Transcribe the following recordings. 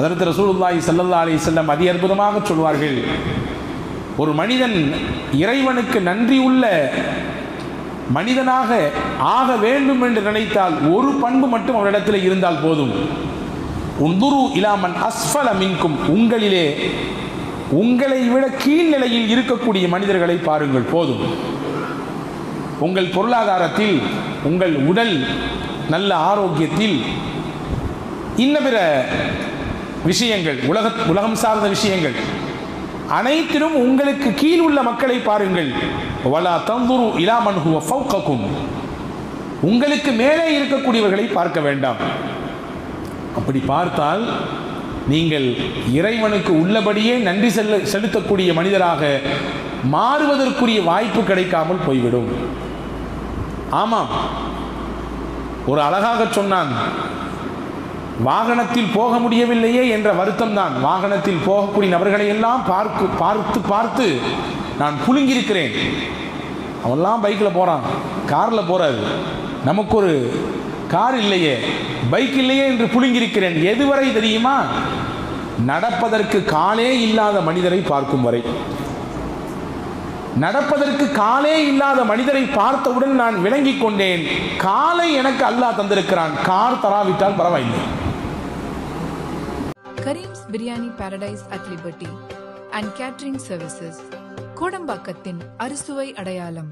அதற்கு ரசூலுல்லாய் ஸல்லல்லாஹு அலி செல்லம் அதி அற்புதமாக சொல்வார்கள் ஒரு மனிதன் இறைவனுக்கு நன்றி உள்ள மனிதனாக ஆக வேண்டும் என்று நினைத்தால் ஒரு பண்பு மட்டும் அவரிடத்தில் இருந்தால் போதும். உந்துரு இலாமன் அஸ்ஃபல மின்கும் உங்களிலே உங்களை விட கீழ்நிலையில் இருக்கக்கூடிய மனிதர்களை பாருங்கள் போதும். உங்கள் பொருளாதாரத்தில் உங்கள் உடல் நல்ல ஆரோக்கியத்தில் இன்ன பிற விஷயங்கள் உலக உலகம் சார்ந்த விஷயங்கள். அனைத்திலும் உங்களுக்கு கீழ் உள்ள மக்களை பாருங்கள். வலா தந்துரு இலாமன் ஹுவ ஃபௌகக்கும் உங்களுக்கு மேலே இருக்கக்கூடியவர்களை பார்க்க வேண்டாம். அப்படி பார்த்தால் நீங்கள் இறைவனுக்கு உள்ளபடியே நன்றி செல்ல செலுத்தக்கூடிய மனிதராக மாறுவதற்குரிய வாய்ப்பு கிடைக்காமல் போய்விடும். ஆமாம். ஒரு அழகாக சொன்னான் வாகனத்தில் போக முடியவில்லையே என்ற வருத்தம் தான் வாகனத்தில் போகக்கூடிய நபர்களை எல்லாம் பார்த்து பார்த்து பார்த்து நான் புழுங்கியிருக்கிறேன். அவன்லாம் பைக்கில் போகிறான் காரில் போகிறாரு நமக்கு ஒரு கார் இல்லையே. பைக் இல்லையே என்று புழுங்கியிருக்கிறேன். எதுவரை தெரியுமா? நடப்பதற்கு காலே இல்லாத மனிதரை பார்க்கும் வரை. நடப்பதற்கு காலே இல்லாத மனிதரை பார்த்தவுடன் நான் விளங்கிக் கொண்டேன். காலை எனக்கு அல்லாஹ் தந்திருக்கிறான். கார் தராவிட்டால் பரவாயில்லை. Karim's biryani paradise at liberty and catering services கோடம்பாக்கத்தின் அறுசுவை அடையாளம்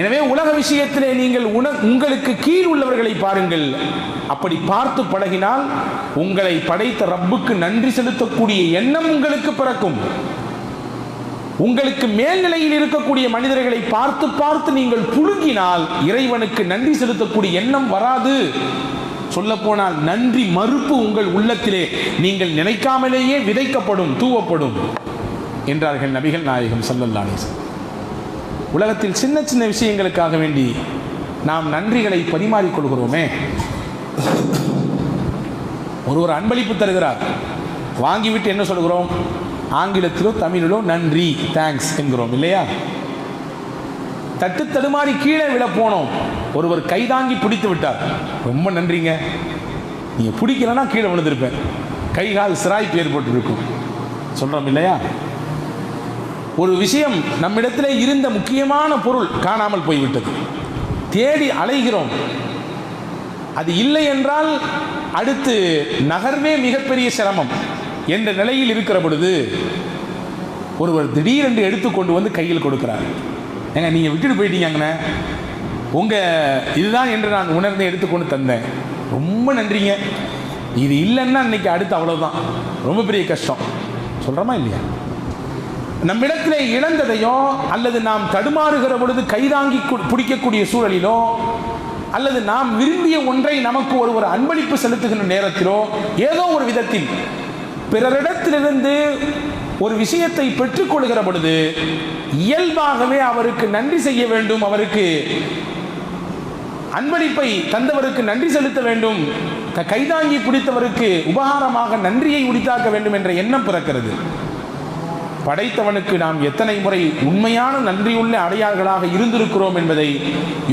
எனவே உலக விஷயத்திலே நீங்கள் உண உங்களுக்கு கீழ் உள்ளவர்களை பாருங்கள். அப்படி பார்த்து பழகினால் உங்களை படைத்த ரப்புக்கு நன்றி செலுத்தக்கூடிய எண்ணம் உங்களுக்கு பிறக்கும். உங்களுக்கு மேல்நிலையில் இருக்கக்கூடிய மனிதர்களை பார்த்து பார்த்து நீங்கள் புழுங்கினால் இறைவனுக்கு நன்றி செலுத்தக்கூடிய எண்ணம் வராது. சொல்லப்போனால் நன்றி மறுப்பு உங்கள் உள்ளத்திலே. நீங்கள் நினைக்காமலேயே விதைக்கப்படும் தூவப்படும் என்றார்கள் நபிகள் நாயகம் சல்லல்லானே உலகத்தில் சின்ன சின்ன விஷயங்களுக்காக வேண்டி நாம் நன்றிகளை பரிமாறிக்கொள்கிறோமே ஒருவர் அன்பளிப்பு தருகிறார். வாங்கிவிட்டு என்ன சொல்கிறோம்? ஆங்கிலத்திலோ தமிழிலோ நன்றி தேங்க்ஸ் என்கிறோம் இல்லையா? தட்டு தடுமாறி கீழே விழ போனோம். ஒருவர் கைதாங்கி பிடித்து விட்டார். ரொம்ப நன்றிங்க. நீங்கள் பிடிக்கலன்னா கீழே விழுந்திருப்பேன். கை கால் சிராய்ப்பு ஏற்பட்டிருக்கும். சொல்கிறோம் இல்லையா? ஒரு விஷயம் நம்மிடத்தில் இருந்த முக்கியமான பொருள் காணாமல் போய்விட்டது. தேடி அலைகிறோம். அது இல்லை என்றால் அடுத்து நகர்வே மிகப்பெரிய சிரமம் என்ற நிலையில் இருக்கிற பொழுது ஒருவர் திடீரென்று எடுத்துக்கொண்டு வந்து கையில் கொடுக்கிறார். ஏங்க நீங்கள் விட்டுட்டு போயிட்டீங்கங்கண்ணே உங்கள் இதுதான் என்று நான் உணர்ந்து எடுத்துக்கொண்டு தந்தேன். ரொம்ப நன்றிங்க. இது இல்லைன்னா இன்னைக்கு அடுத்து அவ்வளோதான் ரொம்ப பெரிய கஷ்டம். சொல்கிறோமா இல்லையா? நம்மிடத்தில் இழந்ததையோ அல்லது நாம் தடுமாறுகிற பொழுது கைதாங்கி பிடிக்கக்கூடிய சூழலிலோ அல்லது நாம் விரும்பிய ஒன்றை நமக்கு ஒரு ஒரு அன்பளிப்பு செலுத்துகின்ற நேரத்திலோ ஏதோ ஒரு விதத்தில் பிறரிடத்திலிருந்து ஒரு விஷயத்தை பெற்றுக்கொள்கிற பொழுது இயல்பாகவே அவருக்கு நன்றி செய்ய வேண்டும் அவருக்கு அன்பளிப்பை தந்தவருக்கு நன்றி செலுத்த வேண்டும் கைதாங்கி பிடித்தவருக்கு உபகாரமாக நன்றியை உரித்தாக்க வேண்டும் என்ற எண்ணம் பிறக்கிறது. படைத்தவனுக்கு நாம் எத்தனை முறை உண்மையான நன்றியுள்ள அடையாளர்களாக இருந்திருக்கிறோம் என்பதை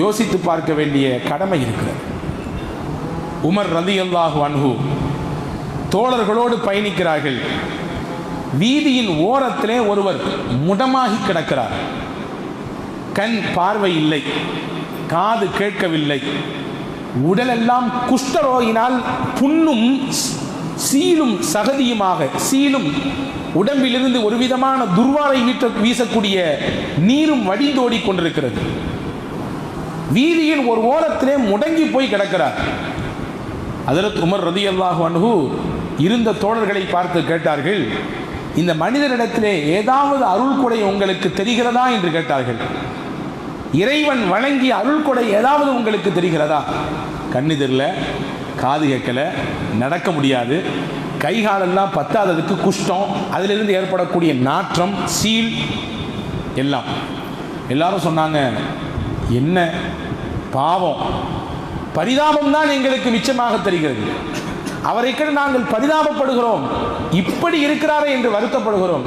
யோசித்து பார்க்க வேண்டிய கடமை இருக்கிறது. உமர் ரதியல்லாஹு அன்ஹு தோழர்களோடு பயணிக்கிறார்கள். வீதியின் ஓரத்திலே ஒருவர் முடமாகி கிடக்கிறார். கண் பார்வை இல்லை காது கேட்கவில்லை. உடலெல்லாம் குஷ்டரோகினால் புண்ணும் சீலும் சகதியுமாக சீலும் உடம்பிலிருந்து ஒரு விதமான துர்வாரை வீட்ட வீசக்கூடிய நீரும் வடிந்தோடி கொண்டிருக்கிறது வீதியின் ஒரு ஓரத்திலே முடங்கி போய் கிடக்கிறார். அதற்கு உமர் ரதி அல்லாஹு அன்ஹு இருந்த தோழர்களை பார்த்து கேட்டார்கள் இந்த மனிதரிடத்திலே ஏதாவது அருள் கொடை உங்களுக்கு தெரிகிறதா என்று கேட்டார்கள். இறைவன் வழங்கிய அருள் கொடை ஏதாவது உங்களுக்கு தெரிகிறதா? கண்ணு தெரில காது கேட்கல நடக்க முடியாது கை காலெல்லாம் பத்தாததுக்கு குஷ்டம் அதிலிருந்து ஏற்படக்கூடிய நாற்றம் சீல் எல்லாம். எல்லாரும் சொன்னாங்க என்ன? பாவம். பரிதாபம் தான் எங்களுக்கு மிச்சமாக தெரிகிறது. அவரை கண்டு நாங்கள் பரிதாபப்படுகிறோம். இப்படி இருக்கிறாரே என்று வருத்தப்படுகிறோம்.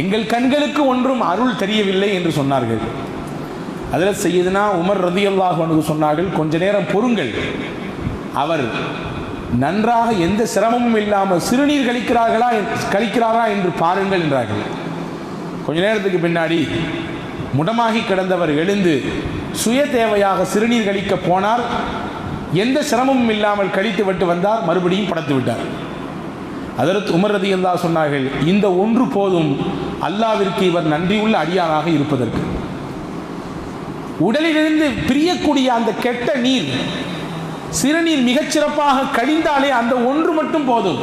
எங்கள் கண்களுக்கு ஒன்றும் அருள் தெரியவில்லை என்று சொன்னார்கள். அதில் செய்யுதுனா உமர் ரதியல்லாஹு அன்ஹு சொன்னார்கள் கொஞ்ச நேரம் பொறுங்கள். அவர் நன்றாக எந்த சிரமமும் இல்லாமல் சிறுநீர் கழிக்கிறார்களா கழிக்கிறாரா என்று பாருங்கள் என்றார்கள். கொஞ்ச நேரத்துக்கு பின்னாடி முடமாகி கிடந்தவர் எழுந்து சுய தேவையாக சிறுநீர் கழிக்க போனார். எந்த சிரமமும் இல்லாமல் கழித்து விட்டு வந்தார் மறுபடியும் படைத்து விட்டார். அதற்கு உமர் ரதி அல்லா சொன்னார்கள் இந்த ஒன்று போதும் அல்லாவிற்கு இவர் நன்றியுள்ள அடியாராக இருப்பதற்கு. உடலிலிருந்து பிரியக்கூடிய அந்த கெட்ட நீர் சிறுநீர் மிகச்சிறப்பாக கழிந்தாலே அந்த ஒன்று மட்டும் போதும்.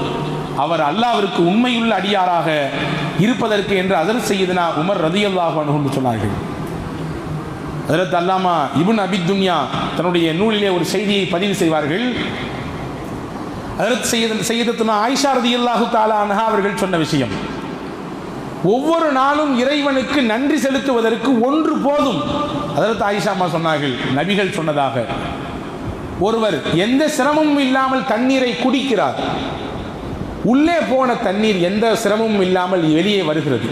அவர் அல்லாவிற்கு உண்மையுள்ள அடியாராக இருப்பதற்கு என்று அதர் செய்தனா உமர் ரதியல்லாஹ் என்று சொன்னார்கள். அதில் அல்லாமா இபுன் அபிதுன்யா தன்னுடைய நூலிலே ஒரு செய்தியை பதிவு செய்வார்கள். அதற்கு செய்த செய்தத்துனா ஆயிஷா ரதியல்லாஹு தாலா அன்ஹா அவர்கள் சொன்ன விஷயம். ஒவ்வொரு நாளும் இறைவனுக்கு நன்றி செலுத்துவதற்கு ஒன்று போதும். அதற்கு ஆயிஷா அம்மா சொன்னார்கள் நபிகள் சொன்னதாக. ஒருவர் எந்த சிரமமும் இல்லாமல் தண்ணீரை குடிக்கிறார். உள்ளே போன தண்ணீர் எந்த சிரமமும் இல்லாமல் வெளியே வருகிறது.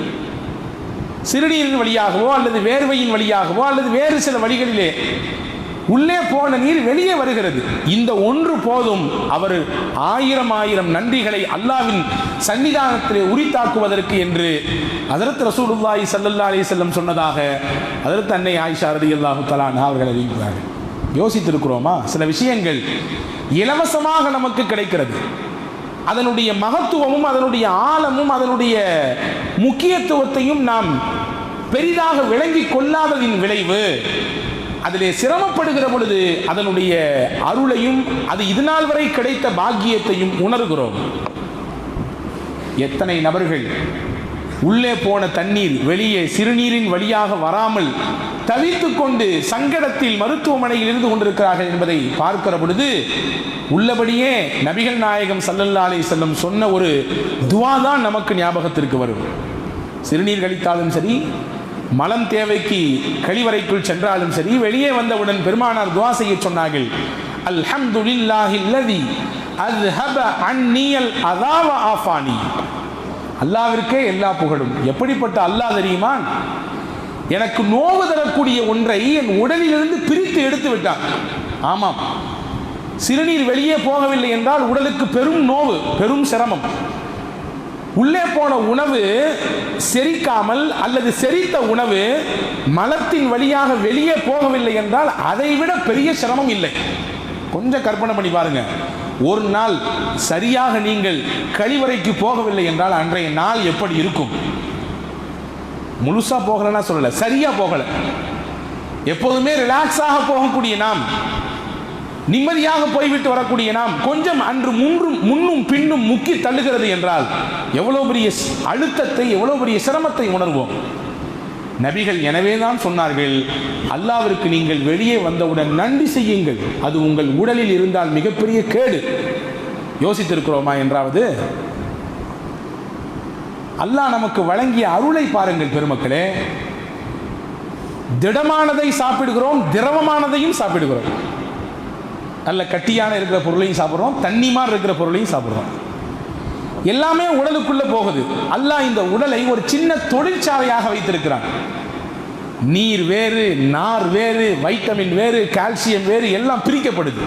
சிறுநீரின் வழியாகவோ அல்லது வேர்வையின் வழியாகவோ அல்லது வேறு சில வழிகளிலே உள்ளே போன நீர் வெளியே வருகிறது. இந்த ஒன்று போதும். அவர் ஆயிரம் ஆயிரம் நன்றிகளை அல்லாவின் சன்னிதானத்திலே உரித்தாக்குவதற்கு என்று அதரத் ரசூலுல்லாஹி சல்லல்லா அலி செல்லம் சொன்னதாக அதரத் அன்னை ஆயிஷா ரலியல்லாஹு தஆலா அவர்கள் அறிவிக்கிறார்கள். யோசித்திருக்கிறோமா? சில விஷயங்கள் இலவசமாக நமக்கு கிடைக்கிறது. அதனுடைய மகத்துவமும் அதனுடைய ஆழமும் அதனுடைய முக்கியத்துவத்தையும் நாம் பெரிதாக விளங்கி கொள்ளாததின் விளைவு. அதிலே சிரமப்படுகிற பொழுது அதனுடைய அருளையும் அது இதுநாள் வரை கிடைத்த பாக்கியத்தையும் உணர்கிறோம். எத்தனை நபர்கள் உள்ளே போன தண்ணீர் வெளியே சிறுநீரின் வழியாக வராமல் தவித்து கொண்டு சங்கடத்தில் மருத்துவமனையில் இருந்து கொண்டிருக்கிறார்கள் என்பதை பார்க்கிற பொழுது உள்ளபடியே நபிகள் நாயகம் சல்லல்லா செல்லும் செல்லம் சொன்ன ஒரு துவா தான் நமக்கு ஞாபகத்திற்கு வரும். சிறுநீர் கழித்தாலும் சரி மலம் தேவைக்கு கழிவறைக்குள் சென்றாலும் சரி வெளியே வந்தவுடன் பெருமானார் துவா செய்ய சொன்னார்கள். அல்ஹம்துலில்லாஹில்லதி அஸ்ஹப அன்னியல் அதாவ ஆஃபானி. அல்லாவிற்கே எல்லா புகழும். எப்படிப்பட்ட அல்லாஹ் தெரியுமா? எனக்கு நோவு தரக்கூடிய ஒன்றை என் உடலிலிருந்து பிரித்து எடுத்து விட்டான். ஆமாம். சிறுநீர் வெளியே போகவில்லை என்றால் உடலுக்கு பெரும் நோவு பெரும் சிரமம். உள்ளே போன உணவு செரிக்காமல் அல்லது செரித்த உணவு மலத்தின் வழியாக வெளியே போகவில்லை என்றால் அதை விட பெரிய சிரமம் இல்லை. கொஞ்சம் கற்பனை பண்ணி பாருங்கள் ஒரு நாள் சரியாக நீங்கள் கழிவறைக்கு போகவில்லை என்றால் அன்றைய நாள் எப்படி இருக்கும்? முழுசாக போகலன்னா சொல்லலை சரியாக போகலை. எப்போதுமே ரிலாக்ஸாக போகக்கூடிய நாம் நிம்மதியாக போய்விட்டு வரக்கூடிய நாம் கொஞ்சம் அன்று முன்றும் முன்னும் பின்னும் முக்கி தள்ளுகிறது என்றால் எவ்வளோ பெரிய அழுத்தத்தை எவ்வளோ பெரிய சிரமத்தை உணர்வோம். நபிகள் எனவே தான் சொன்னார்கள் அல்லாவிற்கு நீங்கள் வெளியே வந்தவுடன் நன்றி செய்யுங்கள். அது உங்கள் உடலில் இருந்தால் மிகப்பெரிய கேடு. யோசித்திருக்கிறோமா என்றாவது அல்லாஹ் நமக்கு வழங்கிய அருளை பாருங்கள் பெருமக்களே. திடமானதை சாப்பிடுகிறோம் திரவமானதையும் சாப்பிடுகிறோம். நல்ல கட்டியான இருக்கிற பொருளையும் சாப்பிட்றோம் தண்ணி மாதிரி இருக்கிற பொருளையும் சாப்பிட்றோம். எல்லாமே உடலுக்குள்ள போகுது. அல்லாஹ் இந்த உடலை ஒரு சின்ன தொழிற்சாலையாக வைத்திருக்கிறான். நீர் வேறு நார் வேறு வைட்டமின் வேறு கால்சியம் வேறு எல்லாம் பிரிக்கப்படுது.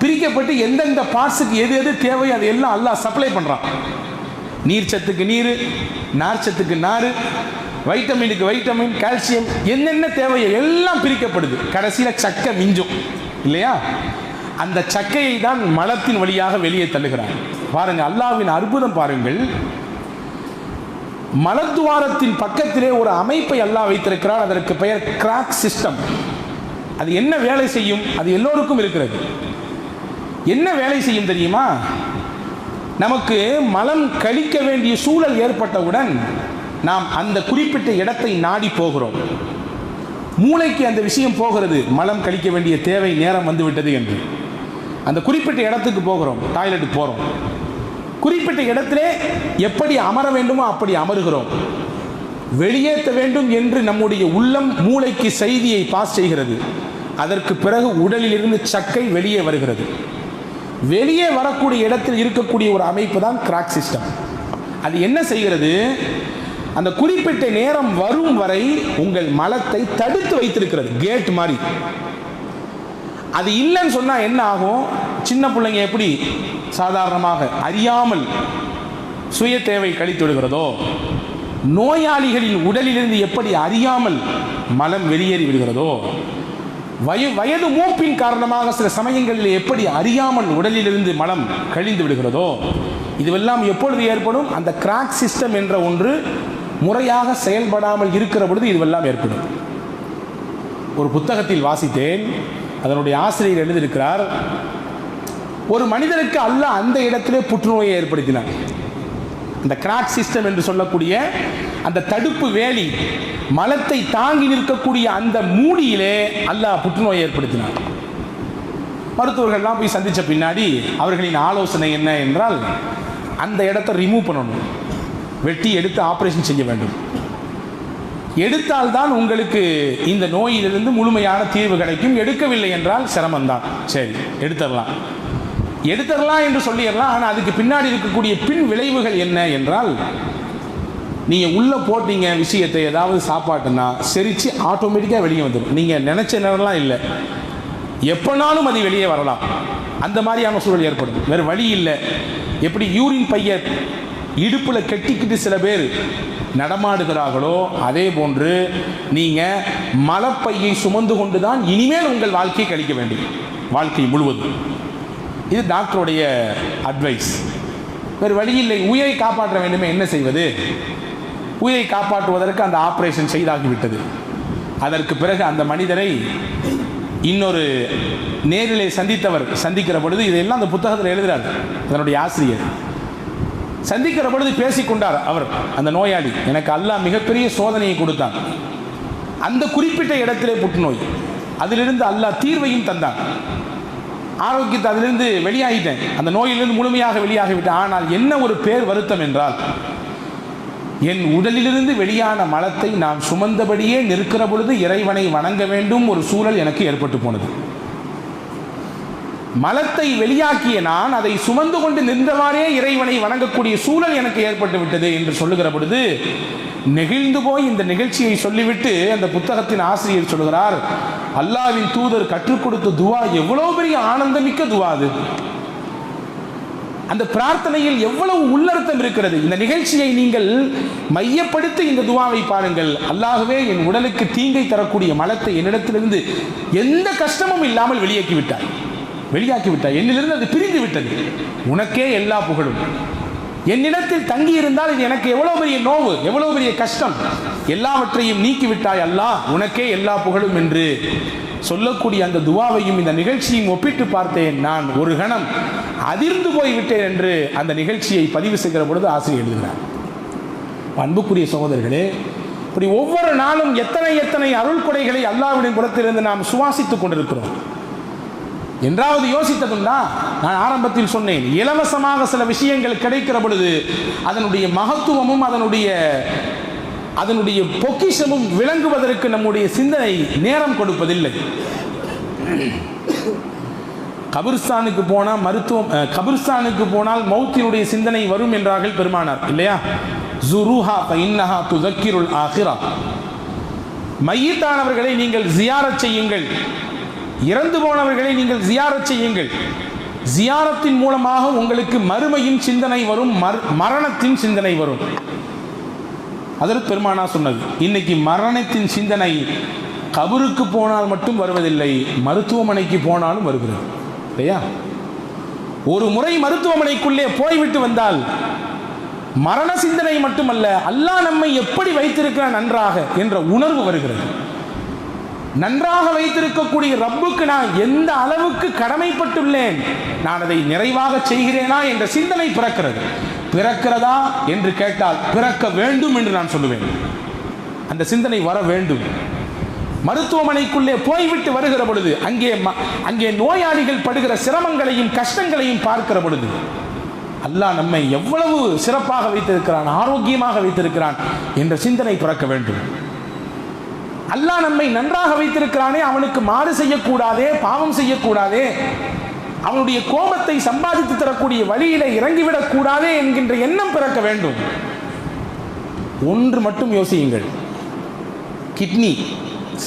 பிரிக்கப்பட்டு எந்தெந்த பார்ட்ஸுக்கு எது எது தேவையோ அது எல்லாம் அல்லாஹ் சப்ளை பண்ணுறான் நீர் சத்துக்கு நீர் நார் சத்துக்கு நார் வைட்டமினுக்கு வைட்டமின் கால்சியம் என்னென்ன தேவையோ எல்லாம் பிரிக்கப்படுது. கடைசியில் சக்கை மிஞ்சும். இல்லையா? அந்த சக்கையை தான் மலத்தின் வழியாக வெளியே தள்ளுகிறான். பாருங்க அல்லாவின் அற்புதம் பாருங்கள். மலத்துவாரத்தின் பக்கத்திலே ஒரு அமைப்பை அல்லாஹ் வைத்திருக்கிறார். அதற்கு பெயர் கிராக் சிஸ்டம் அது என்ன வேலை செய்யும்? அது எல்லோருக்கும் இருக்கிறது. என்ன வேலை செய்யும் தெரியுமா? நமக்கு மலம் கழிக்க வேண்டிய சூழல் ஏற்பட்டவுடன் நாம் அந்த குறிப்பிட்ட இடத்தை நாடி போகிறோம். மூளைக்கு அந்த விஷயம் போகிறது. மலம் கழிக்க வேண்டிய தேவை நேரம் வந்துவிட்டது என்று. அந்த குறிப்பிட்ட இடத்துக்கு போகிறோம். டாய்லெட்டுக்கு போகிறோம் குறிப்பிட்ட இடத்திலே எப்படி அமர வேண்டுமோ அப்படி அமருகிறோம். வெளியேற்ற வேண்டும் என்று நம்முடைய உள்ளம் மூளைக்கு செய்தியை பாஸ் செய்கிறது. அதற்கு பிறகு உடலில் இருந்து சக்கை வெளியே வருகிறது. வெளியே வரக்கூடிய இடத்தில் இருக்கக்கூடிய ஒரு அமைப்பு தான் கிராக் சிஸ்டம் அது என்ன செய்கிறது? அந்த குறிப்பிட்ட நேரம் வரும் வரை உங்கள் மலத்தை தடுத்து வைத்திருக்கிறது. கேட் மாதிரி. அது இல்லைன்னு சொன்னால் என்ன ஆகும்? சின்ன பிள்ளைங்க எப்படி சாதாரணமாக அறியாமல் சுய தேவை கழித்து விடுகிறதோ நோயாளிகளின் உடலிலிருந்து எப்படி அறியாமல் மலம் வெளியேறி விடுகிறதோ வய வயது மூப்பின் காரணமாக சில சமயங்களில் எப்படி அறியாமல் உடலிலிருந்து மலம் கழிந்து விடுகிறதோ இதுவெல்லாம் எப்பொழுது ஏற்படும்? அந்த கிராக் சிஸ்டம் என்ற ஒன்று முறையாக செயல்படாமல் இருக்கிற பொழுது இதுவெல்லாம் ஏற்படும். ஒரு புத்தகத்தில் வாசித்தேன். அதனுடைய ஆசிரியர் எழுதியிருக்கிறார் ஒரு மனிதருக்கு அல்ல அந்த இடத்திலே புற்றுநோயை ஏற்படுத்தினார் இந்த கிராக் சிஸ்டம் என்று சொல்லக்கூடிய அந்த தடுப்பு வேலி மலத்தை தாங்கி நிற்கக்கூடிய அந்த மூடியிலே அல்லாஹ் புற்றுநோயை ஏற்படுத்தினார் மருத்துவர்கள்லாம் போய் சந்தித்த பின்னாடி அவர்களின் ஆலோசனை என்ன என்றால் அந்த இடத்தை ரிமூவ் பண்ணணும். வெட்டி எடுத்து ஆப்ரேஷன் செய்ய வேண்டும். எடுத்தால்தான் உங்களுக்கு இந்த நோயிலிருந்து முழுமையான தீர்வு கிடைக்கும். எடுக்கவில்லை என்றால் சிரமம்தான். சரி எடுத்துடலாம். எடுத்துடலாம் என்று சொல்லிடலாம் ஆனால் அதுக்கு பின்னாடி இருக்கக்கூடிய பின் விளைவுகள் என்ன என்றால் நீங்கள் உள்ளே போட்டீங்க விஷயத்தை ஏதாவது சாப்பாட்டுன்னா செரித்து ஆட்டோமேட்டிக்காக வெளியே வந்துடும் நீங்கள் நினச்ச நேரம்லாம் இல்லை. எப்போனாலும் அது வெளியே வரலாம். அந்த மாதிரியான சூழல் ஏற்படும். வேறு வழி இல்லை. எப்படி யூரின் பைய இடுப்பில் கெட்டிக்கிட்டு சில பேர் நடமாடுகிறார்களோ அதே போன்று நீங்கள் மலப்பையை சுமந்து கொண்டு தான் இனிமேல் உங்கள் வாழ்க்கையை கழிக்க வேண்டும். வாழ்க்கை முழுவதும். இது டாக்டருடைய அட்வைஸ் வேறு வழி இல்லை. உயிரை காப்பாற்ற வேண்டுமே என்ன செய்வது? உயிரை காப்பாற்றுவதற்கு அந்த ஆப்ரேஷன் செய்தாகிவிட்டது. அதற்கு பிறகு அந்த மனிதரை இன்னொரு நேரிலே சந்தித்தவர் சந்திக்கிற பொழுது இதையெல்லாம் அந்த புத்தகத்தில் எழுதுகிறார் அதனுடைய ஆசிரியர். சந்திக்கிற பொழுது பேசிக்கொண்டார் அவர் அந்த நோயாளி. எனக்கு அல்லாஹ் மிகப்பெரிய சோதனையை கொடுத்தான். அந்த குறிப்பிட்ட இடத்திலே புற்றுநோய். அதிலிருந்து அல்லாஹ் தீர்வையும் தந்தான். ஆரோக்கியத்தை அதிலிருந்து வெளியாகிட்டேன். அந்த நோயிலிருந்து முழுமையாக வெளியாகிவிட்டேன். ஆனால் என்ன ஒரு பேர் வருத்தம் என்றால் என் உடலிலிருந்து வெளியான மலத்தை நான் சுமந்தபடியே நிற்கிற பொழுது இறைவனை வணங்க வேண்டும் ஒரு சூழல் எனக்கு ஏற்பட்டு போனது. மலத்தை வெளியாக்கிய நான் அதை சுமந்து கொண்டு நின்றவாறே இறைவனை வணங்கக்கூடிய சூழல் எனக்கு ஏற்பட்டு விட்டது என்று சொல்லுகிற பொழுது நெகிழ்ந்து போய் இந்த நிகழ்ச்சியை சொல்லிவிட்டு அந்த புத்தகத்தின் ஆசிரியர் சொல்கிறார் அல்லாவின் தூதர் கற்றுக் கொடுத்த துவா எவ்வளவு பெரிய ஆனந்தமிக்க துவா அது. அந்த பிரார்த்தனையில் எவ்வளவு உள்ளர்த்தம் இருக்கிறது. இந்த நிகழ்ச்சியை நீங்கள் மையப்படுத்தி இந்த துவாவை பாருங்கள். அல்லாகவே என் உடலுக்கு தீங்கை தரக்கூடிய மலத்தை என்னிடத்திலிருந்து எந்த கஷ்டமும் இல்லாமல் வெளியேக்கிவிட்டார் வெளியாக்கி விட்டார் என்னிலிருந்து அது பிரிந்து விட்டது உனக்கே எல்லா புகழும். என்னிடத்தில் தங்கி இருந்தால் இது எனக்கு எவ்வளவு பெரிய நோவு எவ்வளவு பெரிய கஷ்டம். எல்லாவற்றையும் நீக்கிவிட்டாய் அல்லாஹ் உனக்கே எல்லா புகழும் என்று சொல்லக்கூடிய அந்த துவாவையும் இந்த நிகழ்ச்சியும் ஒப்பிட்டு பார்த்தேன் நான். ஒரு கணம் அதிர்ந்து போய்விட்டேன் என்று அந்த நிகழ்ச்சியை பதிவு செய்கிற பொழுது ஆசிரியர் எழுதுகிறார். அன்புக்குரிய சகோதரர்களே இப்படி ஒவ்வொரு நாளும் எத்தனை எத்தனை அருள் கொடைகளை அல்லாவிடம் புறத்திலிருந்து நாம் சுவாசித்துக் கொண்டிருக்கிறோம். என்றாவது யோசித்ததுண்டா? நான் ஆரம்பத்தில் சொன்னேன் இலவசமாக சில விஷயங்கள் கிடைக்கிற பொழுது அதனுடைய மகத்துவமும் அதனுடைய அதனுடைய பொக்கிஷமும் விளங்குவதற்கு நம்முடைய சிந்தனை நேரம் கொடுப்பதில்லை. கபிர்ஸ்தானுக்கு போனால் மருத்துவம் அஹ், கபிர்ஸ்தானுக்கு போனால் மௌத்தினுடைய சிந்தனை வரும் என்றார்கள் பெருமானார் இல்லையா? ஜுருஹா பைன்னஹா துதக்கிருள் ஆஹிரா மையத்தானவர்களை நீங்கள் ஜியாரச் செய்யுங்கள். இறந்து போனவர்களை நீங்கள் ஜியாரச் செய்யுங்கள். ஜியாரத்தின் மூலமாக உங்களுக்கு மறுமையின் சிந்தனை வரும் மர்- மரணத்தின் சிந்தனை வரும். அதற்கு பெருமானா சொன்னது இன்னைக்கு மரணத்தின் சிந்தனை கபருக்கு போனால் மட்டும் வருவதில்லை மருத்துவமனைக்கு போனாலும் வருகிறது. இல்லையா? ஒரு முறை மருத்துவமனைக்குள்ளே போய்விட்டு வந்தால் மரண சிந்தனை மட்டுமல்ல அல்லாஹ் நம்மை எப்படி வைத்திருக்கிறான் நன்றாக? என்ற உணர்வு வருகிறது. நன்றாக வைத்திருக்கக்கூடிய ரப்புக்கு நான் எந்த அளவுக்கு கடமைப்பட்டுள்ளேன்? நான் அதை நிறைவாக செய்கிறேனா என்ற சிந்தனை பிறக்கிறது. பிறக்கிறதா என்று கேட்டால் பிறக்க வேண்டும் என்று நான் சொல்லுவேன். அந்த சிந்தனை வர வேண்டும். மருத்துவமனைக்குள்ளே போய்விட்டு வருகிற பொழுது அங்கே ம- அங்கே நோயாளிகள் படுகிற சிரமங்களையும் கஷ்டங்களையும் பார்க்கிற பொழுது அல்லாஹ் நம்மை எவ்வளவு சிறப்பாக வைத்திருக்கிறான் ஆரோக்கியமாக வைத்திருக்கிறான் என்ற சிந்தனை பிறக்க வேண்டும். அல்லாஹ் நம்மை நன்றாக வைத்திருக்கிறானே அவனுக்கு மாறு செய்யக்கூடாதே பாவம் செய்யக்கூடாதே. அவனுடைய கோபத்தை சம்பாதித்து தரக்கூடிய வழியில இறங்கிவிடக் கூடாதே என்கின்ற எண்ணம் பிறக்க வேண்டும். ஒன்று மட்டும் யோசியுங்கள். கிட்னி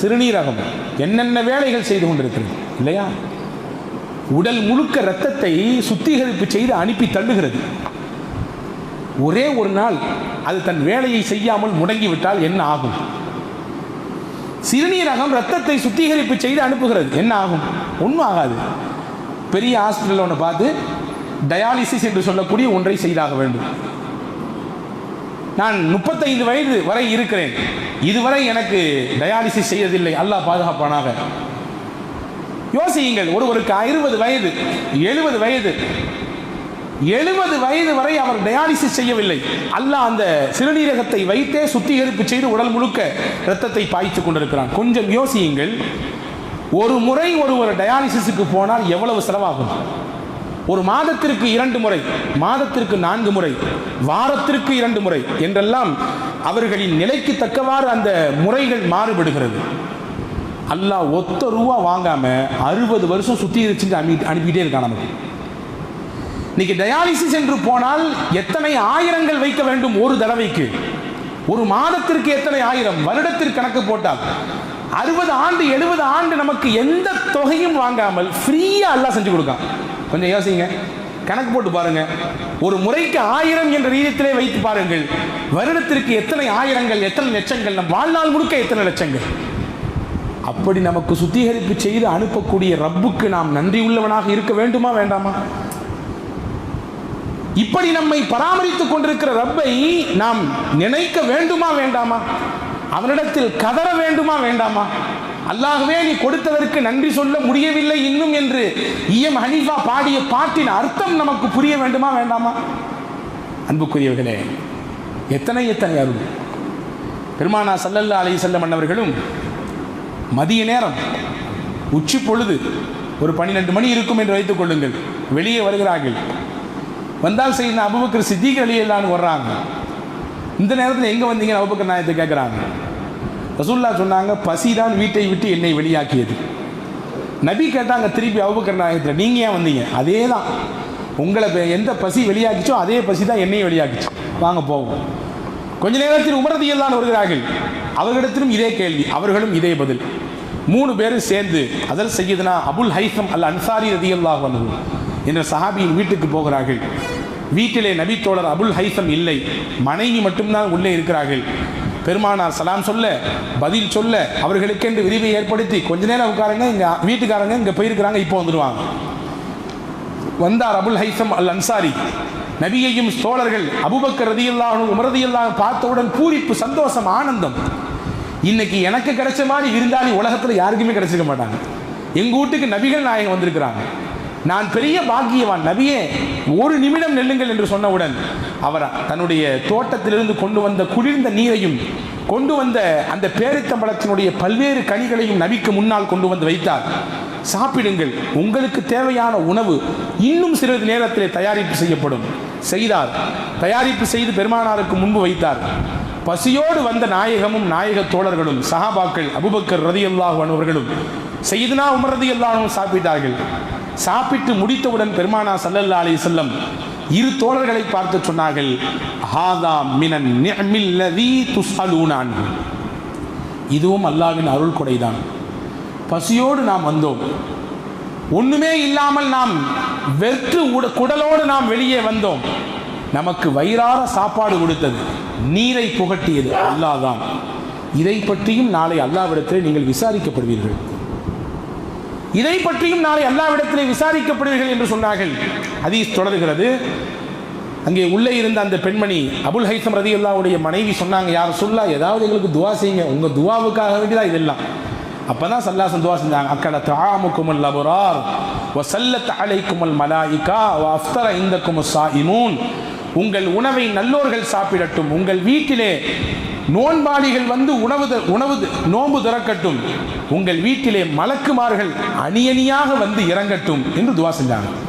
சிறுநீரகம் என்னென்ன வேலைகள் செய்து கொண்டிருக்கிறது இல்லையா? உடல் முழுக்க ரத்தத்தை சுத்திகரிப்பு செய்து அனுப்பி தள்ளுகிறது. ஒரே ஒரு நாள் அது தன் வேலையை செய்யாமல் முடங்கிவிட்டால் என்ன ஆகும்? சிறுநீரகம் ரத்தத்தை சுத்திகரிப்பு செய்து அனுப்புகிறது. என்ன ஆகும்? ஒன்றும் ஆகாது. பெரிய ஹாஸ்பிட்டலில் ஒன்று பார்த்து டயாலிசிஸ் என்று சொல்லக்கூடிய ஒன்றை செய்தாக வேண்டும். நான் முப்பத்தைந்து வயது வரை இருக்கிறேன். இதுவரை எனக்கு டயாலிசிஸ் செய்யதில்லை அல்லாஹ் பாதுகாப்பானாக. யோசியுங்கள். ஒருவருக்கு அறுபது வயது எழுபது வயது எழுபது வயது வரை அவர் டயாலிசிஸ் செய்யவில்லை. அல்லாஹ் அந்த சிறுநீரகத்தை வைத்தே சுத்திகரிப்பு செய்து உடல் முழுக்க இரத்தத்தை பாய்ச்சி கொண்டிருக்கிறான். கொஞ்சம் யோசியுங்கள். ஒரு முறை ஒருவர் டயாலிசிஸுக்கு போனால் எவ்வளவு செலவாகும்? ஒரு மாதத்திற்கு இரண்டு முறை மாதத்திற்கு நான்கு முறை வாரத்திற்கு இரண்டு முறை என்றெல்லாம் அவர்களின் நிலைக்கு தக்கவாறு அந்த முறைகள் மாறுபடுகிறது. அல்லாஹ் ஒத்த ரூபா வாங்காம அறுபது வருஷம் சுத்திகரிச்சு அனுப்பி அனுப்பிட்டே இருக்கான் நமக்கு. இன்னைக்கு டயாலிசிஸ் என்று போனால் எத்தனை ஆயிரங்கள் வைக்க வேண்டும் ஒரு தடவைக்கு? ஒரு மாதத்திற்கு எத்தனை ஆயிரம்? வருடத்திற்கு கணக்கு போட்டால். அறுபது ஆண்டு எழுபது ஆண்டு நமக்கு எந்த தொகையும் வாங்காமல் ஃப்ரீயாக எல்லாம் செஞ்சு கொடுக்கான் கொஞ்சம் யோசிங்க. கணக்கு போட்டு பாருங்க. ஒரு முறைக்கு ஆயிரம் என்ற ரீதியத்திலே வைத்து பாருங்கள். வருடத்திற்கு எத்தனை ஆயிரங்கள் எத்தனை லட்சங்கள் நம் வாழ்நாள் முழுக்க எத்தனை லட்சங்கள்? அப்படி நமக்கு சுத்திகரிப்பு செய்து அனுப்பக்கூடிய ரப்புக்கு நாம் நன்றி உள்ளவனாக இருக்க வேண்டுமா வேண்டாமா? இப்படி நம்மை பராமரித்துக் கொண்டிருக்கிற ரப்பை நாம் நினைக்க வேண்டுமா வேண்டாமா? அவனிடத்தில் கதற வேண்டுமா வேண்டாமா? அல்லாகவே நீ கொடுத்ததற்கு நன்றி சொல்ல முடியவில்லை இன்னும் என்று இஎம் ஹனீஃபா பாடிய பாட்டின் அர்த்தம் நமக்கு புரிய வேண்டுமா வேண்டாமா? அன்புக்குரியவர்களே எத்தனை எத்தனை அருள். பெருமானா சல்லல்லா அலி செல்ல மன்னவர்களும் மதிய நேரம் உச்சி பொழுது ஒரு பன்னிரெண்டு மணி இருக்கும் என்று வைத்துக் கொள்ளுங்கள். வெளியே வருகிறார்கள். வந்தால் செய்யணும் அபுபக்கர் சித்திக் அலி இல்லான்னு வர்றாங்க. இந்த நேரத்தில் எங்கே வந்தீங்கன்னு அபுபக்கர் நாயத்தை கேட்குறாங்க ரசூல்லா சொன்னாங்க பசி தான் வீட்டை விட்டு என்னை வெளியாக்கியது. நபி கேட்டாங்க திருப்பி அபுபக்கர் நாயகத்தில் நீங்கள் ஏன் வந்தீங்க? அதே தான் உங்களை எந்த பசி வெளியாக்கிச்சோ அதே பசி தான் என்னையும் வெளியாக்கிச்சு. வாங்க போவோம். கொஞ்ச நேரத்தில் உமரதியெல்லாம் வருகிறார்கள் அவர்களிடத்திலும் இதே கேள்வி அவர்களும் இதே பதில். மூணு பேரும் சேர்ந்து அதர் செய்யுதுனா அபுல் ஹைசம் அல் அன்சாரி ரதியல்லாக வந்தது என்ற சஹாபியின் வீட்டுக்கு போகிறார்கள். வீட்டிலே நபித்தோழர் அபுல் ஹைசம் இல்லை. மனைவி மட்டும்தான் உள்ளே இருக்கிறார்கள். பெருமானார் சலாம் சொல்ல பதில் சொல்ல அவர்களுக்கென்று விரிவை ஏற்படுத்தி கொஞ்ச நேரம் உட்காருங்க இங்கே வீட்டுக்காரங்க இங்கே போயிருக்கிறாங்க இப்போ வந்துடுவாங்க வந்தார் அபுல் ஹைசம் அல் அன்சாரி. நபியையும் தோழர்கள் அபுபக்கர் ரதியல்லாஹும் உமரதியல்லாஹும் பார்த்தவுடன் பூரிப்பு சந்தோஷம் ஆனந்தம். இன்னைக்கு எனக்கு கிடைச்ச மாதிரி விருந்தாளி உலகத்தில் யாருக்குமே கிடைச்சிக்க மாட்டாங்க. எங்கள் வீட்டுக்கு நபிகள் நாயகம் வந்திருக்கிறாங்க. நான் பெரிய பாக்கியவான் நபியே ஒரு நிமிடம் நெல்லுங்கள் என்று சொன்னவுடன் அவர் தன்னுடைய தோட்டத்திலிருந்து கொண்டு வந்த குளிர்ந்த நீரையும் கொண்டு வந்த அந்த பேரித்தம்பளத்தினுடைய பல்வேறு கனிகளையும் நபிக்கு முன்னால் கொண்டு வந்து வைத்தார். சாப்பிடுங்கள் உங்களுக்கு தேவையான உணவு இன்னும் சிறிது நேரத்திலே தயாரிப்பு செய்யப்படும். செய்தார். தயாரிப்பு செய்து பெருமானாருக்கு முன்பு வைத்தார். பசியோடு வந்த நாயகமும் நாயக தோழர்களும் சஹாபாக்கள் அபுபக்கர் ரதியல்லாஹு அவர்களும் செய்துனா உமர் ரதியல்லாஹும் சாப்பிட்டார்கள். சாப்பிட்டு முடித்தவுடன் பெருமானா சல்லல்லா அலி செல்லம் இரு தோழர்களை பார்த்து சொன்னார்கள் ஹாதா மினன் நிஅமில்லதி துஸ்அலூன இதுவும் அல்லாஹ்வின் அருள் கொடைதான். பசியோடு நாம் வந்தோம். ஒண்ணுமே இல்லாமல் நாம் வெற்று உட- குடலோடு நாம் வெளியே வந்தோம். நமக்கு வயிறார சாப்பாடு கொடுத்தது. நீரை புகட்டியது. அல்லாஹ் தான். இதை பற்றியும் நாளை அல்லாவிடத்தில் நீங்கள் விசாரிக்கப்படுவீர்கள். இதை பற்றியும் நாளை அல்லாவிடத்திலே விசாரிக்கப்படுவீர்கள் என்று சொன்னார்கள். ஹதீஸ் தொடர்கிறது. அங்கே உள்ளே இருந்த அந்த பெண்மணி அபுல் ஹைசம் ரதி அல்லாவுடைய மனைவி சொன்னாங்க யார் சொல்லா ஏதாவது எங்களுக்கு துவா செய்யுங்க. உங்கள் துவாவுக்காக வேண்டிதான் இதெல்லாம்? அப்பதான் சல்லாசன் துவா செஞ்சாங்க அக்கட தாமுக்குமல் லபுரார் வசல்லத் அலைக்குமல் மலாயிகா வ இந்த இந்தக்கும் இமூன் உங்கள் உணவை நல்லோர்கள் சாப்பிடட்டும். உங்கள் வீட்டிலே நோன்பாளிகள் வந்து உணவு த- உணவு நோன்பு திறக்கட்டும். உங்கள் வீட்டிலே மலக்குமார்கள் அணியணியாக வந்து இறங்கட்டும் என்று துவா செஞ்சாங்க.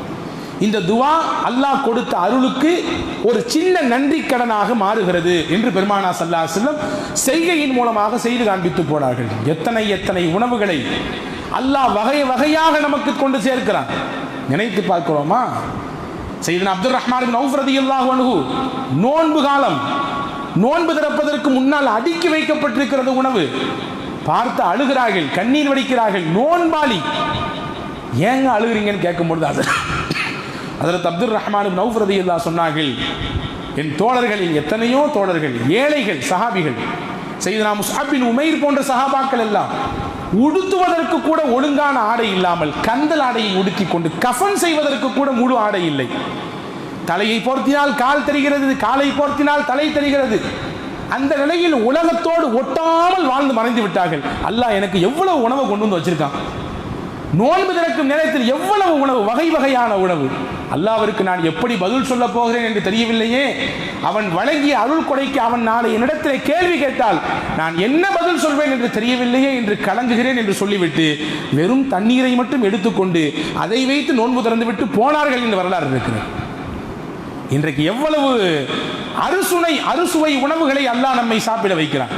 இந்த துவா அல்லாஹ் கொடுத்த அருளுக்கு ஒரு சின்ன நன்றி கடனாக மாறுகிறது என்று பெருமானா சல்லா செல்லம் செய்கையின் மூலமாக செய்து காண்பித்து போனார்கள். எத்தனை எத்தனை உணவுகளை அல்லாஹ் வகை வகையாக நமக்கு கொண்டு சேர்க்கிறான். நினைத்து பார்க்கிறோமா? செய்தன அப்துல் ரஹ்மான் பின் அவுஃப் நோன்பு காலம் நோன்பு திறப்பதற்கு முன்னால் அடுக்கி வைக்கப்பட்டிருக்கிறது உணவு. பார்த்து அழுகிறார்கள் கண்ணீர் வடிக்கிறார்கள் நோன்பாளி. ஏங்க அழுகுறீங்கன்னு கேட்கும்பொழுது அது. அதில் அப்துல் ரஹ்மான் நௌஃப் ரதியுல்லா சொன்னார்கள் என் தோழர்களில் எத்தனையோ தோழர்கள் ஏழைகள் சஹாபிகள் செய்தனா முஸ்அபின் உமைர் போன்ற சஹாபாக்கள் எல்லாம் உடுத்துவதற்கு கூட ஒழுங்கான ஆடை இல்லாமல் கந்தல் ஆடையை உடுத்தி கொண்டு கஃன் செய்வதற்கு கூட முழு ஆடை இல்லை. தலையை போர்த்தினால் கால் தெரிகிறது காலை போர்த்தினால் தலை தெரிகிறது. அந்த நிலையில் உலகத்தோடு ஒட்டாமல் வாழ்ந்து மறைந்து விட்டார்கள். அல்லாஹ் எனக்கு எவ்வளவு உணவை கொண்டு வந்து வச்சிருக்கான்? நோன்பு திறக்கும் நேரத்தில் எவ்வளவு உணவு வகை வகையான உணவு? அல்லாவிற்கு நான் எப்படி பதில் சொல்ல போகிறேன் என்று தெரியவில்லையே. அவன் வழங்கிய அருள் கொடைக்கு அவன் நாளை என்னிடத்தில் கேள்வி கேட்டால் நான் என்ன பதில் சொல்வேன் என்று தெரியவில்லையே என்று கலங்குகிறேன் என்று சொல்லிவிட்டு வெறும் தண்ணீரை மட்டும் எடுத்துக்கொண்டு அதை வைத்து நோன்பு திறந்துவிட்டு போனார்கள் என்று வரலாறு இருக்கிறது. இன்றைக்கு எவ்வளவு அறுசுனை அறுசுவை உணவுகளை அல்லாஹ் நம்மை சாப்பிட வைக்கிறான்.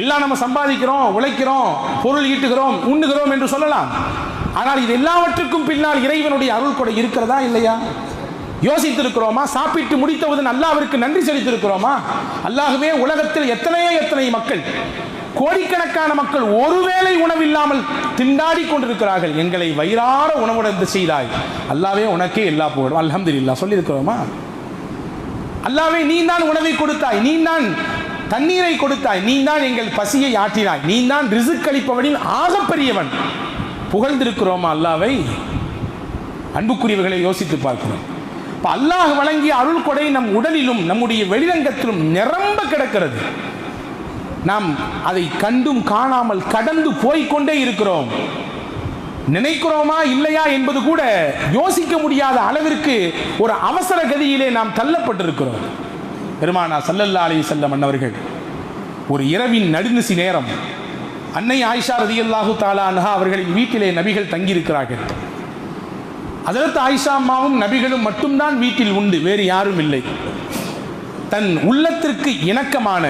எல்லாம் நம்ம சம்பாதிக்கிறோம் உழைக்கிறோம் பொருள் ஈட்டுகிறோம் உண்ணுகிறோம் என்று சொல்லலாம். ஆனால் இது எல்லாவற்றுக்கும் பின்னால் இறைவனுடைய அருள் கொடை இருக்கிறதா இல்லையா? யோசித்திருக்கிறோமா? சாப்பிட்டு முடித்தவுடன் அல்லாவிற்கு நன்றி செலுத்திருக்கிறோமா அல்லாகவே உலகத்தில் எத்தனையோ எத்தனை மக்கள் கோடிக்கணக்கான மக்கள் ஒருவேளை உணவில்லாமல் திண்டாடி கொண்டிருக்கிறார்கள். எங்களை வயிறார உணவுடன் செய்தாய். அல்லாவே உனக்கே எல்லா போடும் அல்ஹம்துலில்லாஹ் சொல்லியிருக்கிறோமா? அல்லாவே நீ தான் உணவை கொடுத்தாய். நீ தான் தண்ணீரை கொடுத்தாய். நீ தான் எங்கள் பசியை ஆற்றினாய். நீ தான் ரிசுக் அளிப்பவனின் ஆகப்பெரியவன் புகழ்ந்திருக்கிறோமா அல்லாவை? அன்புக்குரியவர்களை யோசித்து பார்க்கிறோம். அல்லாஹ் வழங்கிய அருள் கொடை நம் உடலிலும் நம்முடைய வெளிரங்கத்திலும் நிரம்ப கிடக்கிறது. நாம் அதை கண்டும் காணாமல் கடந்து போய்க்கொண்டே இருக்கிறோம். நினைக்கிறோமா இல்லையா என்பது கூட யோசிக்க முடியாத அளவிற்கு ஒரு அவசர கதியிலே நாம் தள்ளப்பட்டிருக்கிறோம். பெருமானா சல்லல்லா அலி செல்லம் அன்னவர்கள் ஒரு இரவின் நடுநிசி நேரம் அன்னை ஆயிஷா ரதியல்லாஹு தாலா அவர்களின் வீட்டிலே நபிகள் தங்கியிருக்கிறார்கள். அதற்கு ஆயிஷா அம்மாவும் நபிகளும் மட்டும்தான் வீட்டில் உண்டு வேறு யாரும் இல்லை. தன் உள்ளத்திற்கு இணக்கமான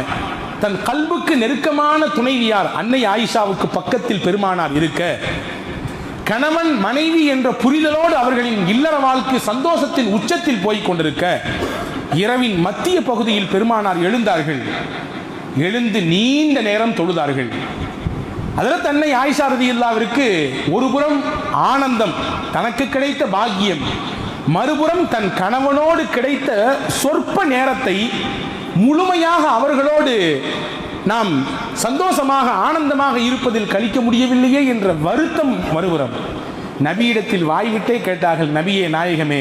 தன் கல்புக்கு நெருக்கமான துணைவியார் அன்னை ஆயிஷாவுக்கு பக்கத்தில் பெருமானார் இருக்க. கணவன் மனைவி என்ற புரிதலோடு அவர்களின் இல்லற வாழ்க்கை சந்தோஷத்தின் உச்சத்தில் போய்க் கொண்டிருக்க இரவின் மத்திய பகுதியில் பெருமானார் எழுந்தார்கள். எழுந்து நீண்ட நேரம் தொழுதார்கள். அதில் தன்னை ஆயிஷா ரதியுல்லாவிற்கு ஒருபுறம் ஆனந்தம் தனக்கு கிடைத்த பாக்கியம் மறுபுறம் தன் கணவனோடு கிடைத்த சொற்ப நேரத்தை முழுமையாக அவர்களோடு நாம் சந்தோஷமாக ஆனந்தமாக இருப்பதில் கழிக்க முடியவில்லையே என்ற வருத்தம் மறுபுறம் நபியிடத்தில் வாய்விட்டே கேட்டார்கள் நபியே நாயகமே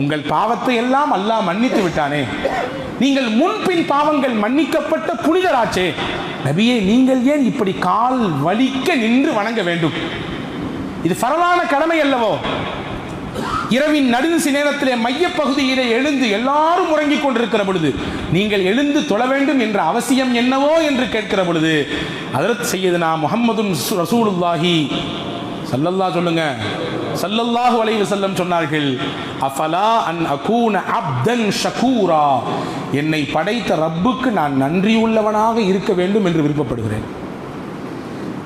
உங்கள் பாவத்தை எல்லாம் அல்லாஹ் மன்னித்து விட்டானே. நீங்கள் முன்பின் பாவங்கள் மன்னிக்கப்பட்ட புனிதராச்சே. நபியே நீங்கள் ஏன் இப்படி கால் வலிக்க நின்று வணங்க வேண்டும்? இது பரவான கடமை அல்லவோ? இரவின் நடுநிசி நேரத்திலே மையப்பகுதியிலே எழுந்து எல்லாரும் உறங்கிக் கொண்டிருக்கிற பொழுது நீங்கள் எழுந்து தொழ வேண்டும் என்ற அவசியம் என்னவோ என்று கேட்கிற பொழுது அதற்கு செய்யதுனா முகம்மதும் ரசூலுல்லாஹி சல்லல்லா சொல்லுங்க. சல்லல்லாஹு வளைவு செல்லம் சொன்னார்கள் அஃபலா அன் அகூன அப்தன் ஷகூரா? என்னை படைத்த ரப்புக்கு நான் நன்றியுள்ளவனாக இருக்க வேண்டும் என்று விருப்பப்படுகிறேன்.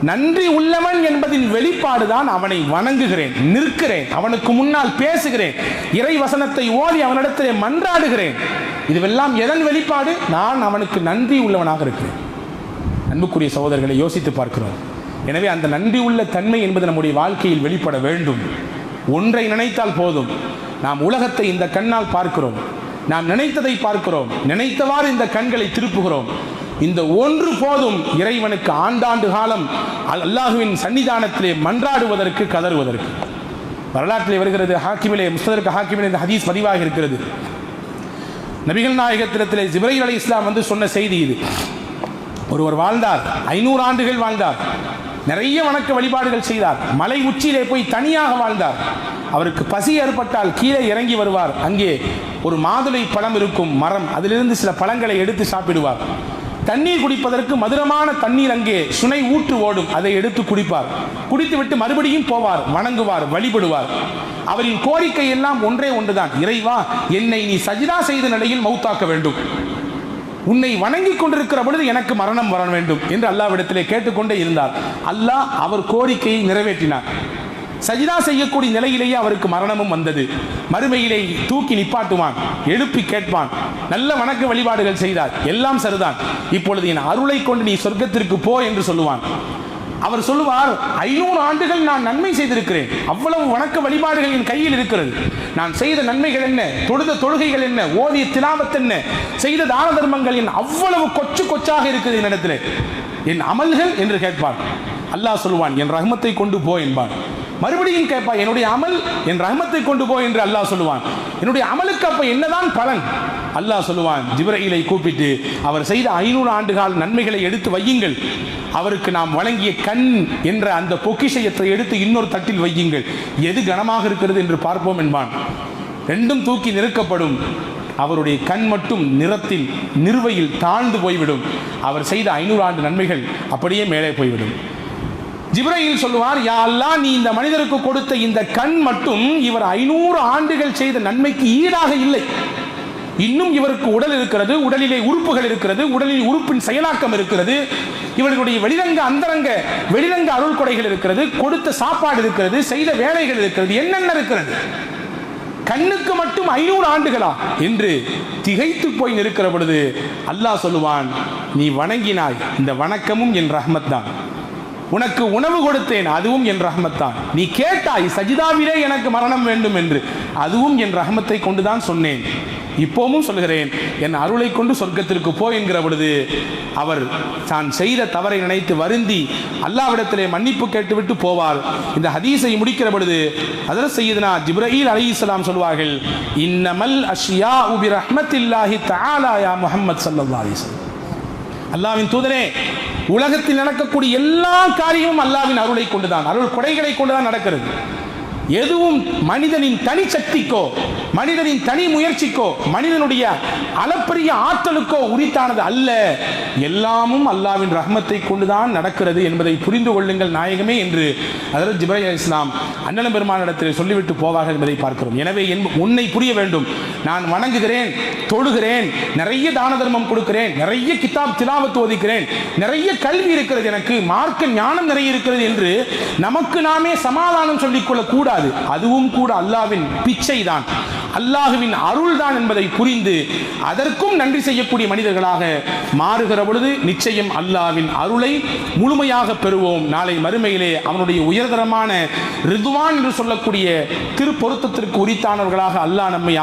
நன்றி உள்ளவன் என்பதின் வெளிப்பாடுதான் அவனை வணங்குகிறேன் நிற்கிறேன் அவனுக்கு முன்னால் பேசுகிறேன் இறை வசனத்தை ஓதி அவனிடத்திலே மன்றாடுகிறேன். இதுவெல்லாம் எதன் வெளிப்பாடு? நான் அவனுக்கு நன்றி உள்ளவனாக இருக்கிறேன். அன்புக்குரிய சகோதரர்களை யோசித்து பார்க்கிறோம். எனவே அந்த நன்றி உள்ள தன்மை என்பது நம்முடைய வாழ்க்கையில் வெளிப்பட வேண்டும். ஒன்றை நினைத்தால் போதும். நாம் உலகத்தை இந்த கண்ணால் பார்க்கிறோம். நாம் நினைத்ததை பார்க்கிறோம். நினைத்தவாறு இந்த கண்களை திருப்புகிறோம். இந்த ஒன்று போதும் இறைவனுக்கு ஆண்டாண்டு காலம். அல்- அல்லாஹுவின் சன்னிதானத்திலே மன்றாடுவதற்கு கதறுவதற்கு. வரலாற்றிலே வருகிறது ஹாக்கிமிலே முஸ்ததற்கு ஹாக்கிமிலே இந்த ஹதீஸ் பதிவாக இருக்கிறது. நபிகள் நாயகத்திடத்திலே ஜிப்ரைல் அலி இஸ்லாம் வந்து சொன்ன செய்தி இது. ஒருவர் வாழ்ந்தார் ஐநூறு ஆண்டுகள் வாழ்ந்தார். நிறைய வணக்க வழிபாடுகள் செய்தார். மலை உச்சியிலே போய் தனியாக வாழ்ந்தார். அவருக்கு பசி ஏற்பட்டால் கீழே இறங்கி வருவார். அங்கே ஒரு மாதுளை பழம் இருக்கும் மரம் அதிலிருந்து சில பழங்களை எடுத்து சாப்பிடுவார். தண்ணீர் குடிப்பதற்கு மதுரமான தண்ணீர் அங்கே சுனை ஊற்று ஓடும். அதை எடுத்து குடிப்பார். குடித்துவிட்டு மறுபடியும் போவார். வணங்குவார் வழிபடுவார். அவரின் கோரிக்கை எல்லாம் ஒன்றே ஒன்றுதான். இறைவா என்னை நீ சஜிதா செய்த நிலையில் மௌத்தாக்க வேண்டும். உன்னை வணங்கி கொண்டிருக்கிற பொழுது எனக்கு மரணம் வர வேண்டும் என்று அல்லாவிடத்திலே கேட்டுக்கொண்டே இருந்தார். அல்லாஹ் அவர் கோரிக்கையை நிறைவேற்றினார். சஜிதா செய்யக்கூடிய நிலையிலேயே அவருக்கு மரணமும் வந்தது. மறுமையிலே தூக்கி நிப்பாட்டுவான் எழுப்பி கேட்பான். நல்ல வணக்க வழிபாடுகள் செய்தார். எல்லாம் சரிதான். இப்பொழுது என் அருளை கொண்டு நீ சொர்க்கத்திற்கு போ என்று சொல்லுவான். அவர் சொல்லுவார் ஐநூறு ஆண்டுகள் நான் நன்மை செய்திருக்கிறேன். அவ்வளவு வணக்க வழிபாடுகள் என் கையில் இருக்கிறது. நான் செய்த நன்மைகள் என்ன? தொழுத தொழுகைகள் என்ன? ஓதிய திலாவத் என்ன? செய்த தான தர்மங்கள் என் அவ்வளவு கொச்சு கொச்சாக இருக்குது என்னிடத்தில். என் அமல்கள் என்று கேட்பார் அல்லாஹ் சொல்லுவான் என் ரகமத்தை கொண்டு போ என்பான். மறுபடியும் கேட்பா என்னுடைய அமல் என் ரஹ்மத்தை கொண்டு போ என்று அல்லாஹ் சொல்லுவான். என்னுடைய அமலுக்கு அப்ப என்னதான் பலன்? அல்லாஹ் சொல்லுவான். ஜிப்ரஹீலை கூப்பிட்டு அவர் செய்த ஐநூறு ஆண்டுகால நன்மைகளை எடுத்து வையுங்கள். அவருக்கு நாம் வழங்கிய கண் என்ற அந்த பொக்கிஷயத்தை எடுத்து இன்னொரு தட்டில் வையுங்கள். எது கனமாக இருக்கிறது என்று பார்ப்போம் என்பான். ரெண்டும் தூக்கி நிறுக்கப்படும் அவருடைய கண் மட்டும் நிறத்தில் நிறுவையில் தாழ்ந்து போய்விடும். அவர் செய்த ஐநூறு ஆண்டு நன்மைகள் அப்படியே மேலே போய்விடும். ஜிப்ரையில் சொல்லுவார் யா அல்லாஹ் நீ இந்த மனிதருக்கு கொடுத்த இந்த கண் மட்டும் இவர் ஐநூறு ஆண்டுகள் செய்த நன்மைக்கு ஈடாக இல்லை. இன்னும் இவருக்கு உடல் இருக்கிறது உடலிலே உறுப்புகள் இருக்கிறது உடலில் உறுப்பின் செயலாக்கம் இருக்கிறது இவர்களுடைய வெளிரங்க அந்தரங்க வெளிரங்க அருள் கொடைகள் இருக்கிறது கொடுத்த சாப்பாடு இருக்கிறது செய்த வேலைகள் இருக்கிறது என்னென்ன இருக்கிறது? கண்ணுக்கு மட்டும் ஐநூறு ஆண்டுகளா? என்று திகைத்து போய் நிற்கிற பொழுது அல்லாஹ் சொல்லுவான் நீ வணங்கினாய் இந்த வணக்கமும் என் ரஹமத் தான் உனக்கு உணவு கொடுத்தேன் அதுவும் என் ரஹமத்தான். நீ கேட்டாய் சஜிதாவிலே எனக்கு மரணம் வேண்டும் என்று. அதுவும் என் ரஹமத்தை கொண்டுதான் சொன்னேன். இப்போவும் சொல்கிறேன் என் அருளை கொண்டு சொர்க்கத்திற்கு போ என்கிற பொழுது அவர் தான் செய்த தவறை நினைத்து வருந்தி அல்லாவிடத்திலே மன்னிப்பு கேட்டுவிட்டு போவார். இந்த ஹதீஸை முடிக்கிற பொழுது அதில் செய்யுதுனா ஜிப்ரஹீல் அலி இஸ்லாம் சொல்வார்கள் இன்னமல் அஷ்யா உபி ரஹ்மத்தில்லாஹி தஆலா யா முஹம்மத் சல்லா அலிஸ்லாம் அல்லாவின் தூதரே உலகத்தில் நடக்கக்கூடிய எல்லா காரியமும் அல்லாவின் அருளை கொண்டுதான் அருள் கொடைகளை கொண்டுதான் நடக்கிறது. எதுவும் மனிதனின் தனி சக்திக்கோ மனிதனின் தனி முயற்சிக்கோ மனிதனுடைய அளப்பரிய ஆற்றலுக்கோ உரித்தானது அல்ல. எல்லாமும் அல்லாவின் ரஹ்மத்தை கொண்டுதான் நடக்கிறது என்பதை புரிந்து கொள்ளுங்கள் நாயகமே என்று அதில் ஜிப்ரை இஸ்லாம் அண்ணலம் பெருமானிடத்தில் சொல்லிவிட்டு போவார்கள் என்பதை பார்க்கிறோம். எனவே என் உன்னை புரிய வேண்டும். நான் வணங்குகிறேன் தொழுகிறேன் நிறைய தான தர்மம் கொடுக்கிறேன் நிறைய கிதாப் திலாவத்து ஒதுக்கிறேன் நிறைய கல்வி இருக்கிறது எனக்கு மார்க்க ஞானம் நிறைய இருக்கிறது என்று நமக்கு நாமே சமாதானம் சொல்லிக்கொள்ள கூடாது அதுவும் கூட அல்லாவின் பிச்சை தான் அல்லாஹுவின் அருள் தான் என்பதை புரிந்து அதற்கும் நன்றி செய்யக்கூடிய மனிதர்களாக மாறுகிற பொழுது நிச்சயம் அல்லாவின் அருளை முழுமையாக பெறுவோம். நாளை மறுமையிலே அவனுடைய உயர்தரமான ரிதுவான் என்று சொல்லக்கூடிய திருப்பொருத்தத்திற்கு உரித்தானவர்களாக அல்லாஹ் நம்மை